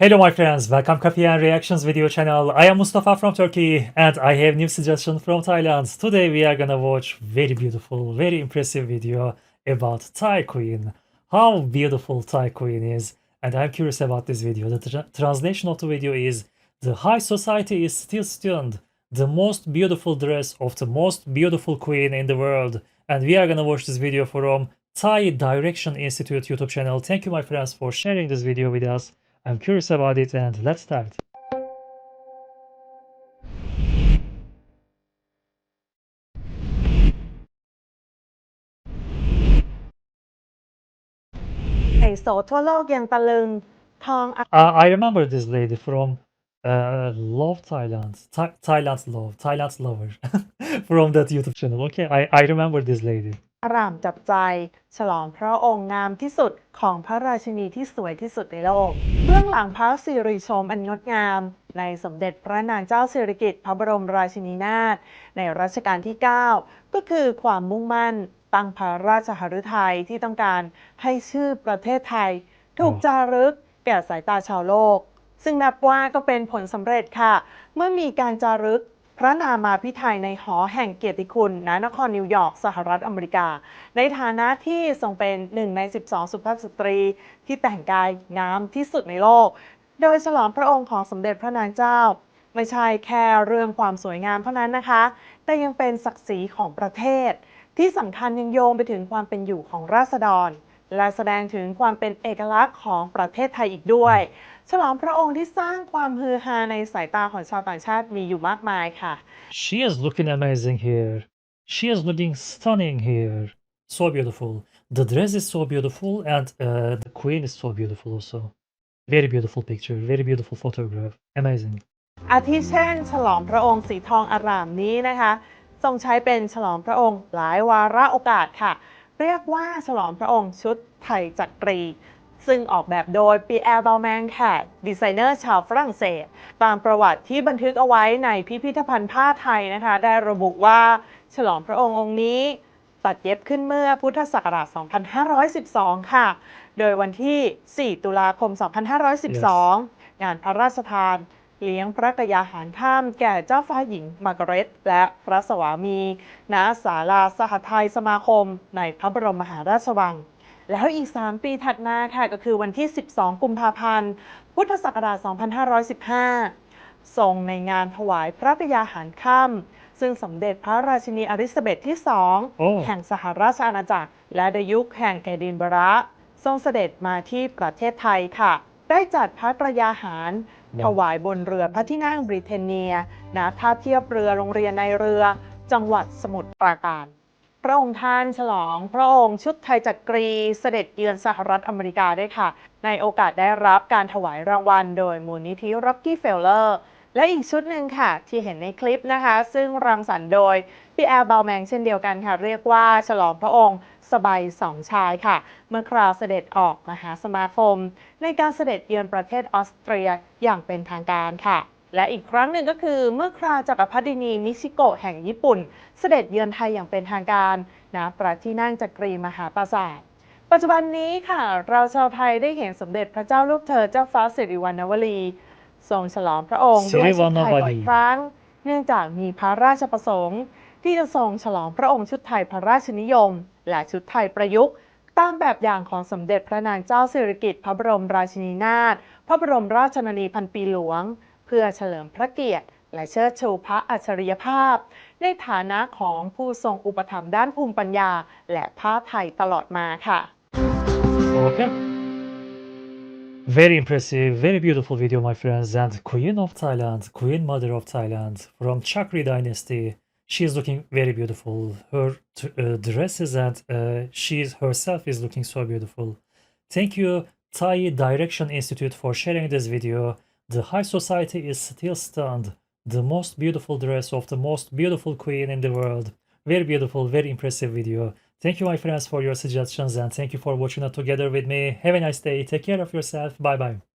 Hello my friends, welcome Coffee and Reactions video channel. I am Mustafa from Turkey and I have new suggestion from Thailand. Today we are gonna watch very beautiful, very impressive video about Thai Queen. How beautiful Thai Queen is and I'm curious about this video. The tra- translation of the video is The high society is still stunned. The most beautiful dress of the most beautiful queen in the world. And we are gonna watch this video from Thai Direction Institute YouTube channel. Thank you my friends for sharing this video with us. I'm curious about it and let's start. ไฮโซทั่วโลกยังตะลึงทองอัก Uh, I remember this lady from uh, Love Thailand. Tha- Thailand's Love. Thailand's Lover. from that YouTube channel. Okay, I, I remember this lady. อร่ามจับใจ ฉลองพระองค์งามที่สุดของพระราชินีที่สวยที่สุดในโลก เบื้องหลังพระสิริโฉมอันงดงาม ในสมเด็จพระนางเจ้าสิริกิติ์พระบรมราชินีนาถในรัชกาลที่ 9 ก็คือความมุ่งมั่นตั้งพระราชหฤทัยที่ต้องการให้ชื่อประเทศไทย ถูกจารึกแก่สายตาชาวโลก ซึ่งนับว่าก็เป็นผลสำเร็จค่ะ เมื่อมีการจารึก พระนามาพิไทยในหอแห่งเกียรติคุณณนครนิวยอร์กสหรัฐอเมริกา ในฐานะที่ทรงเป็นหนึ่งใน 12 สุภาพสตรีที่แต่งกายงามที่สุดในโลก โดยฉลองพระองค์ของสมเด็จพระนางเจ้า ไม่ใช่แค่เรื่องความสวยงามเท่านั้นนะคะ แต่ยังเป็นศักดิ์ศรีของประเทศ ที่สำคัญยังโยงไปถึงความเป็นอยู่ของราษฎร และแสดงถึงความเป็นเอกลักษณ์ของประเทศไทยอีกด้วย ฉลองพระองค์ที่สร้างความฮือฮาในสายตาของชาวต่างชาติมีอยู่มากมายค่ะ She is looking amazing here. She is looking stunning here. So beautiful. The dress is so beautiful and uh, the queen is so beautiful also. Very beautiful picture. Very beautiful photograph. Amazing. อาทิเช่น ฉลองพระองค์สีทองอารามนี้นะคะทรงใช้เป็นฉลองพระองค์หลายวาระโอกาสค่ะ เรียกว่าฉลองพระองค์ชุดไทยจักรี ซึ่งออกแบบโดยปีแอร์บาแมงค่ะดีไซเนอร์ชาวฝรั่งเศส ตามประวัติที่บันทึกเอาไว้ในพิพิธภัณฑ์ผ้าไทยนะคะ ได้ระบุว่าฉลองพระองค์องค์นี้ตัดเย็บขึ้นเมื่อพุทธศักราช 2512 ค่ะ โดยวันที่ 4 ตุลาคม 2512 งานพระราชทาน เลี้ยงพระกยาหารข้ามแก่เจ้าฟ้าหญิงมาร์กาเร็ตและพระสวามีณศาลาสหไทยสมาคม ในพระบรมมหาราชวัง แล้วอีก 3 ปีถัดมาค่ะก็คือวันที่ 12 กุมภาพันธ์ พุทธศักราช 2515 ทรงในงานถวายพระกยาหารค่ำซึ่งสมเด็จพระราชินีอลิซาเบธที่โอ้2แห่งสหราชอาณาจักร และในยุคแห่งเอดินบะระทรงเสด็จมาที่ประเทศไทยค่ะ ได้จัดพระกยาหาร ถวายบนเรือพระที่นั่งบริเทเนียนะท่าเทียบเรือโรงเรียนในเรือจังหวัดสมุทรปราการ พระองค์ท่านฉลองพระองค์ชุดไทยจักรีเสด็จเยือนสหรัฐอเมริกาด้วยค่ะ ในโอกาสได้รับการถวายรางวัลโดยมูลนิธิร็อกกี้เฟลเลอร์ และอีกชุดหนึ่งค่ะ ที่เห็นในคลิปนะคะ ซึ่งรังสรรค์โดยพี่แอร์บาลแมงเช่นเดียวกันค่ะ เรียกว่าฉลองพระองค์สบายสองชายค่ะ เมื่อคราวเสด็จออกมหาสมาคม ในการเสด็จเยือนประเทศออสเตรียอย่างเป็นทางการค่ะ และอีกครั้งหนึ่งก็คือเมื่อคราวจักรพรรดินีมิชิโกะแห่งญี่ปุ่น เสด็จเยือนไทยอย่างเป็นทางการณพระที่นั่งจักรีมหาปราสาทปัจจุบันนี้ค่ะ เราชาวไทยได้เห็นสมเด็จพระเจ้าลูกเธอเจ้าฟ้าสิริวัณณวลี ทรงฉลองพระองค์ด้วยชุดไทยบ่อยครั้ง เนื่องจากมีพระราชประสงค์ ที่จะทรงฉลองพระองค์ชุดไทยพระราชนิยม และชุดไทยประยุกต์ตามแบบอย่างของสมเด็จพระนางเจ้าสิริกิติ์พระบรมราชินีนาถพระบรมราชชนนีพันปีหลวง เพื่อเฉลิมพระเกียรติ และเชิดชูพระอัจฉริยภาพ ในฐานะของผู้ทรงอุปถัมภ์ด้านภูมิปัญญา และผ้าไทยตลอดมาค่ะ Okay. Very impressive, very beautiful video, my friends. And Queen of Thailand, Queen Mother of Thailand from Chakri Dynasty. She is looking very beautiful. Her uh, dresses and uh, she herself is looking so beautiful. Thank you, Thai Direction Institute, for sharing this video. The high society is still stunned. The most beautiful dress of the most beautiful queen in the world. Very beautiful, very impressive video. Thank you, my friends, for your suggestions and thank you for watching it together with me. Have a nice day. Take care of yourself. Bye bye.